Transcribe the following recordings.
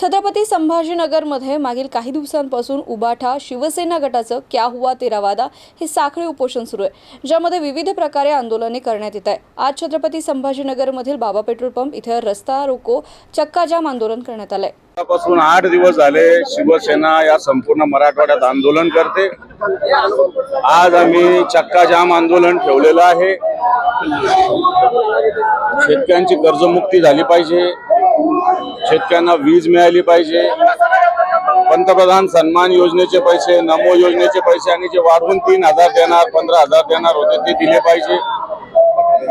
छत्रपती संभाजीनगरमध्ये मागील काही दिवसांपासून उबाठा शिवसेना गटाचं क्या हुआ तेरा वादा हे साखळी उपोषण सुरू आहे ज्यामध्ये विविध प्रकारे आंदोलने करण्यात येत आहे. आज छत्रपती संभाजीनगरमधील बाबा पेट्रोल पंप इथे रस्ता रोको चक्का जाम आंदोलन करण्यात आलंय. पासून आठ दिवस झाले शिवसेना या संपूर्ण मराठवाड्यात आंदोलन करते. आज आम्ही चक्का जाम आंदोलन ठेवलेलं आहे. शेतकऱ्यांची कर्जमुक्ती झाली पाहिजे. शेतकऱ्यांना वीज मिळाली पाहिजे. पंतप्रधान सन्मान योजनेचे पैसे नमो योजनेचे पैसे आणि जे वाढवून तीन हजार देणार पंधरा हजार देणार होते ते दिले पाहिजे.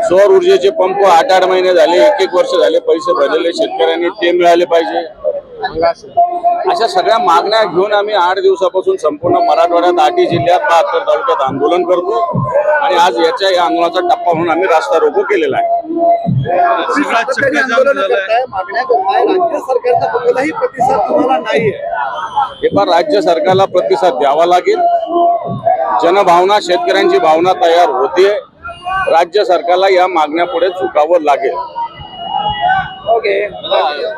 सौर ऊर्जेचे पंप आठ आठ महिने झाले एक एक वर्ष झाले पैसे भरलेले शेतकऱ्यांनी ते मिळाले पाहिजे. अशा सगळ्या मागण्या घेऊन आम्ही आठ दिवसापासून संपूर्ण मराठवाड्यात आठी जिल्ह्यात बहात्तर तालुक्यात आंदोलन करतो आणि आज याच्या या आंदोलनाचा टप्पा म्हणून आम्ही रास्ता रोको केलेला आहे. सगळा चक्का जाम झालाय मागण्या करताय राज्य सरकारचा कुठलाही प्रतिसाद तुम्हाला नाहीये. हे पण राज्य सरकारला प्रतिसाद द्यावा लागेल. जनभावना शेतकऱ्यांची भावना तयार होते राज्य सरकारला या मागण्या पुढे झुकावं लागेल. Okay. Bye.